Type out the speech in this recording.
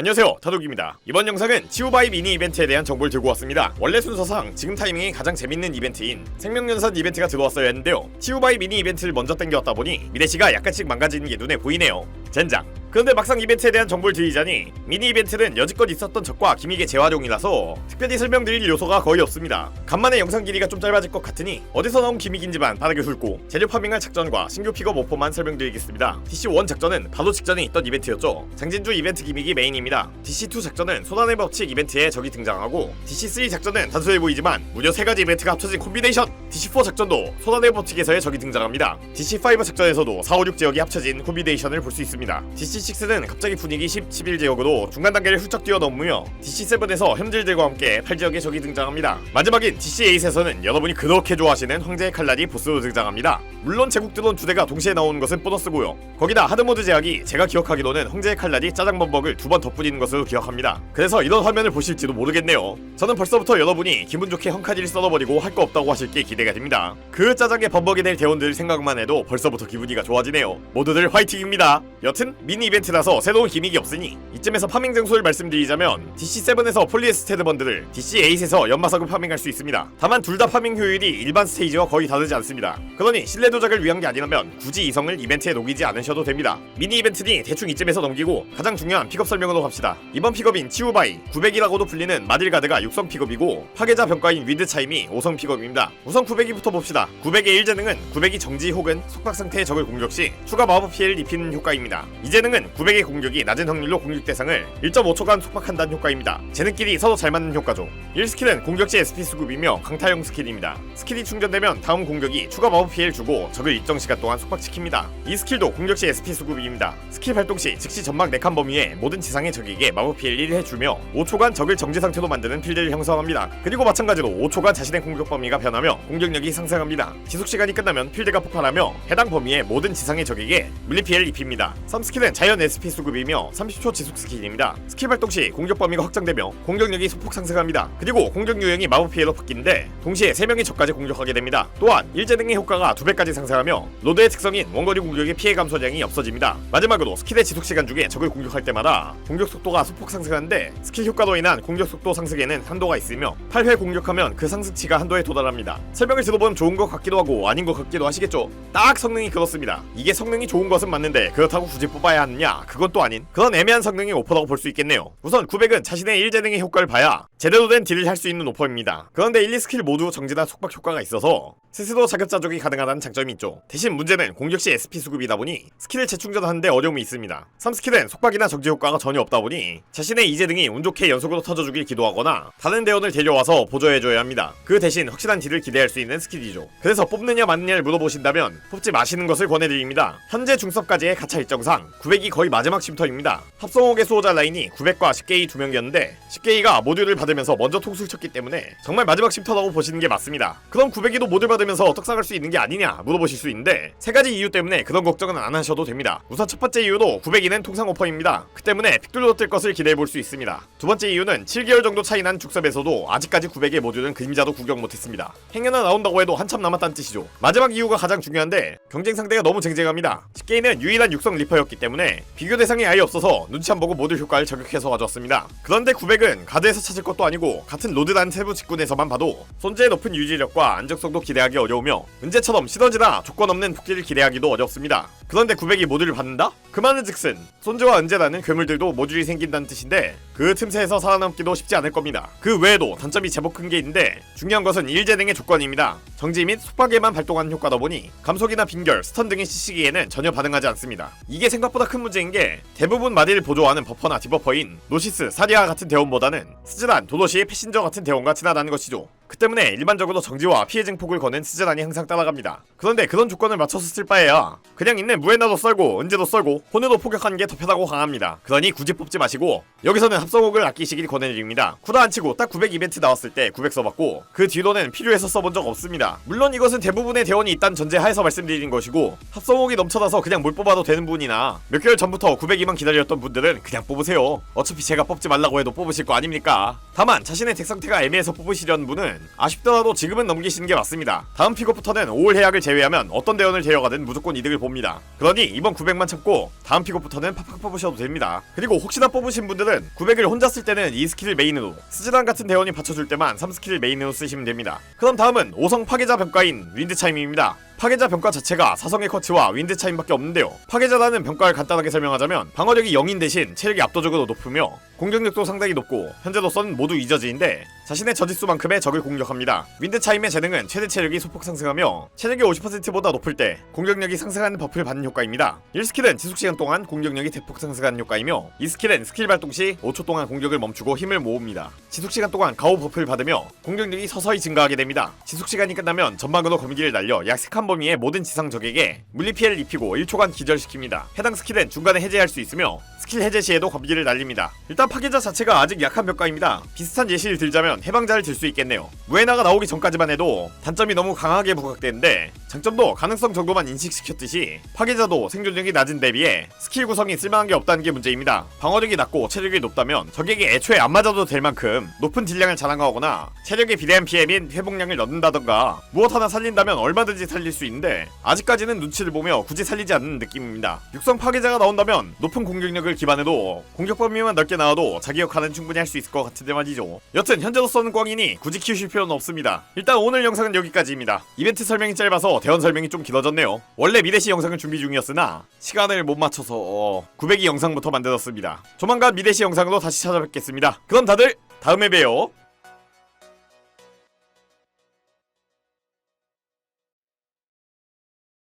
안녕하세요. 타독입니다. 이번 영상은 치우바이 미니 이벤트에 대한 정보를 들고 왔습니다. 원래 순서상 지금 타이밍이 가장 재밌는 이벤트인 생명연산 이벤트가 들어왔어야 했는데요. 치우바이 미니 이벤트를 먼저 땡겨왔다 보니 미래시가 약간씩 망가지는 게 눈에 보이네요. 젠장 그런데 막상 이벤트에 대한 정보를 드리자니 미니 이벤트는 여지껏 있었던 적과 기믹의 재활용이라서 특별히 설명드릴 요소가 거의 없습니다. 간만에 영상 길이가 좀 짧아질 것 같으니 어디서 나온 기믹인지만 바닥에 훑고 재료 파밍할 작전과 신규 픽업 오퍼만 설명드리겠습니다. DC1 작전은 바로 직전에 있던 이벤트였죠. 장진주 이벤트 기믹이 메인입니다. DC2 작전은 소단의 법칙 이벤트에 적이 등장하고 DC3 작전은 단순해 보이지만 무려 3가지 이벤트가 합쳐진 콤비네이션! DC4 작전도 소단의 법칙에서의 적이 등장합니다. DC5 작전에서도 4, 5, 6 지역이 합쳐진 콤비네이션을 볼 수 있습니다 DC6는 갑자기 분위기 10, 11 지역으로 중간 단계를 훌쩍 뛰어넘으며 DC7에서 현질들과 함께 8지역의 적이 등장합니다. 마지막인 DC8에서는 여러분이 그렇게 좋아하시는 황제의 칼날이 보스로 등장합니다. 물론 제국 드론 두 대가 동시에 나오는 것은 보너스고요. 거기다 하드모드 제약이 제가 기억하기로는 황제의 칼날이 짜장범벅을 두 번 덧뿌리는 것으로 기억합니다. 그래서 이런 화면을 보실지도 모르겠네요. 저는 벌써부터 여러분이 기분 좋게 헝카디를 썰어버리고 할 거 없다고 하실 게 기대가 됩니다. 그 짜장의 범벅이 될 대원들 생각만 해도 벌써부터 기분이가 좋아지네요. 모두들 화이팅입니다. 여튼 미니 이벤트라서 새로운 기믹이 없으니 이쯤에서 파밍 장소를 말씀드리자면 DC7에서 폴리에스테드 번들을 DC8에서 연마석을 파밍할 수 있습니다. 다만 둘 다 파밍 효율이 일반 스테이지와 거의 다르지 않습니다. 그러니 신뢰 도작을 위한 게 아니라면 굳이 이성을 이벤트에 녹이지 않으셔도 됩니다. 미니 이벤트니 대충 이쯤에서 넘기고 가장 중요한 픽업 설명으로 갑시다. 이번 픽업인 치우바이 900이라고도 불리는 마딜가드가 6성 픽업이고 파괴자 병과인 위드 차임이 5성 픽업입니다. 우선 900이부터 봅시다. 900의 1재능은 900이 정지 혹은 속박 상태의 적을 공격 시 추가 마법 피해를 입히는 효과입니다. 이 재능은 900의 공격이 낮은 확률로 공격 대상을 1.5초간 속박한다는 효과입니다. 재능끼리 서로 잘 맞는 효과죠. 1스킬은 공격시 SP 수급이며 강타형 스킬입니다. 스킬이 충전되면 다음 공격이 추가 마법 피해를 주고 적을 일정 시간 동안 속박시킵니다. 이 스킬도 공격시 SP 수급입니다. 스킬 발동 시 즉시 전막 4칸 범위에 모든 지상의 적에게 마법 피해를 1 해주며 5초간 적을 정지 상태로 만드는 필드를 형성합니다. 그리고 마찬가지로 5초간 자신의 공격 범위가 변하며 공격력이 상승합니다. 지속 시간이 끝나면 필드가 폭발하며 해당 범위의 모든 지상의 적에게 물리 피해를 입힙니다. 3스킬은 자연 SP 수급이며 30초 지속 스킬입니다. 스킬 발동 시 공격 범위가 확장되며 공격력이 소폭 상승합니다. 그리고 공격 유형이 마법 피해로 바뀌는데 동시에 3명의 적까지 공격하게 됩니다. 또한 일재능의 효과가 2배까지 상승하며 로드의 특성인 원거리 공격의 피해 감소량이 없어집니다. 마지막으로 스킬의 지속 시간 중에 적을 공격할 때마다 공격 속도가 소폭 상승하는데 스킬 효과로 인한 공격 속도 상승에는 한도가 있으며 8회 공격하면 그 상승치가 한도에 도달합니다. 설명을 들어보면 좋은 것 같기도 하고 아닌 것 같기도 하시겠죠? 딱 성능이 그렇습니다. 이게 성능이 좋은 것은 맞는데 그렇다고 굳이 뽑아야 하느냐 그건 또 아닌 그런 애매한 성능의 오퍼라고 볼 수 있겠네요. 우선 900은 자신의 1재능의 효과를 봐야 제대로 된 딜을 할 수 있는 오퍼입니다. 그런데 1, 2스킬 모두 정지나 속박 효과가 있어서 스스로 자급자족이 가능하다는 장점이 있죠. 대신 문제는 공격시 SP 수급이다 보니 스킬을 재충전하는데 어려움이 있습니다. 3스킬은 속박이나 정지 효과가 전혀 없다 보니 자신의 2재능이 운 좋게 연속으로 터져주길 기도하거나 다른 대원을 데려와서 보조해줘야 합니다. 그 대신 확실한 딜을 기대할 수 있는 스킬이죠. 그래서 뽑느냐 마느냐를 물어보신다면 뽑지 마시는 것을 권해드립니다. 현재 중섭까지의 가차 일정상 900이 거의 마지막 쉼터입니다. 합성옥의 수호자 라인이 900과 10개이 두 명이었는데 10개이가 모듈을 받으면서 먼저 통수를 쳤기 때문에 정말 마지막 쉼터라고 보시는 게 맞습니다. 그럼 900이도 모듈 받 으면서 떡상할 수 있는 게 아니냐 물어보실 수 있는데 세 가지 이유 때문에 그런 걱정은 안 하셔도 됩니다. 우선 첫 번째 이유로 900이는 통상 오퍼입니다. 그 때문에 픽둘로 뜰 것을 기대해 볼 수 있습니다. 두 번째 이유는 7개월 정도 차이 난 죽섭에서도 아직까지 900의 모듈은 그림자도 구경 못했습니다. 행여나 나온다고 해도 한참 남았다는 뜻이죠. 마지막 이유가 가장 중요한데 경쟁 상대가 너무 쟁쟁합니다. 10개이는 유일한 육성 리퍼였기 때문에 비교 대상이 아예 없어서 눈치 안 보고 모듈 효과를 저격해서 가져왔습니다. 그런데 900은 가드에서 찾을 것도 아니고 같은 로드라는 세부 직군에서만 봐도 손재의 높은 유지력과 안정성도 기대하기 어려우며 은재처럼 시너지나 조건 없는 복귀를 기대하기도 어렵습니다. 그런데 900이 모듈을 받는다? 그 말은 즉슨. 손재와 은재라는 괴물들도 모듈이 생긴다는 뜻인데 그 틈새에서 살아남기도 쉽지 않을 겁니다. 그 외에도 단점이 제법 큰 게 있는데 중요한 것은 일재능의 조건입니다. 정지 및 속박에만 발동하는 효과다 보니 감속이나 빙결, 스턴 등의 CC기에는 전혀 반응하지 않습니다. 이게 생각보다 큰 문제인 게 대부분 마디를 보조하는 버퍼나 디버퍼인 노시스, 사리아 같은 대원보다는 스즈란, 도도시, 패신저 같은 대원과 친하다는 것이죠 그 때문에 일반적으로 정지와 피해 증폭을 거는 스즈란이 항상 따라갑니다. 그런데 그런 조건을 맞춰서 쓸 바에야 그냥 있는 무에나도 썰고 은재도 썰고 혼으로 포격하는 게 더 편하고 강합니다. 그러니 굳이 뽑지 마시고 여기서는 합성옥을 아끼시길 권해드립니다. 쿠다 안 치고 딱 900 이벤트 나왔을 때 900 써봤고 그 뒤로는 필요해서 써본 적 없습니다. 물론 이것은 대부분의 대원이 있다는 전제 하에서 말씀드린 것이고 합성옥이 넘쳐나서 그냥 뭘 뽑아도 되는 분이나 몇 개월 전부터 900이만 기다렸던 분들은 그냥 뽑으세요. 어차피 제가 뽑지 말라고 해도 뽑으실 거 아닙니까? 다만 자신의 덱 상태가 애매해서 뽑으시려는 분은 아쉽더라도 지금은 넘기시는 게 맞습니다. 다음 픽업부터는 5월 해약을 제외하면 어떤 대원을 데려가든 무조건 이득을 봅니다. 그러니 이번 900만 참고 다음 픽업부터는 팍팍 뽑으셔도 됩니다. 그리고 혹시나 뽑으신 분들은 900을 혼자 쓸 때는 이 스킬을 메인으로 스즈단 같은 대원이 받쳐줄 때만 3스킬을 메인으로 쓰시면 됩니다. 그럼 다음은 5성 파괴자 병가인 윈드차임입니다. 파괴자 병가 자체가 사성의 커치와 윈드 차임밖에 없는데요. 파괴자라는 병가를 간단하게 설명하자면 방어력이 0인 대신 체력이 압도적으로 높으며 공격력도 상당히 높고 현재로서는 모두 이저지인데 자신의 저지수만큼의 적을 공격합니다. 윈드 차임의 재능은 최대 체력이 소폭 상승하며 체력이 50%보다 높을 때 공격력이 상승하는 버프를 받는 효과입니다. 1스킬은 지속시간 동안 공격력이 대폭 상승하는 효과이며 2스킬은 스킬 발동 시 5초 동안 공격을 멈추고 힘을 모읍니다. 지속시간 동안 가오 버프를 받으며 공격력이 서서히 증가하게 됩니다. 지속시간이 끝나면 전방으로 검기를 날려 약 3칸 범위의 모든 지상 적에게 물리 피해를 입히고 1초간 기절시킵니다. 해당 스킬은 중간에 해제할 수 있으며 스킬 해제 시에도 검기를 날립니다. 일단 파괴자 자체가 아직 약한 벽가입니다. 비슷한 예시를 들자면 해방자를 들 수 있겠네요. 무에나가 나오기 전까지만 해도 단점이 너무 강하게 부각되는데 장점도 가능성 정도만 인식시켰듯이 파괴자도 생존력이 낮은 대비에 스킬 구성이 쓸만한 게 없다는 게 문제입니다. 방어력이 낮고 체력이 높다면 적에게 애초에 안 맞아도 될 만큼 높은 딜량을 자랑하거나 체력에 비례한 피해 및 회복량을 넣는다던가 무엇 하나 살린다면 얼마든지 살릴 수 있는데 아직까지는 눈치를 보며 굳이 살리지 않는 느낌입니다. 육성 파괴자가 나온다면 높은 공격력을 기반으로 공격 범위만 넓게 나와도 자기 역할은 충분히 할 수 있을 것 같은데 말이죠. 여튼 현재로서는 꽝이니 굳이 키우실 필요는 없습니다. 일단 오늘 영상은 여기까지입니다. 이벤트 설명이 짧아서 대원 설명이 좀 길어졌네요. 원래 미대시 영상을 준비 중이었으나 시간을 못 맞춰서 어, 900이 영상부터 만들었습니다. 조만간 미대시 영상으로 다시 찾아뵙겠습니다. 그럼 다들 다음에 봬요.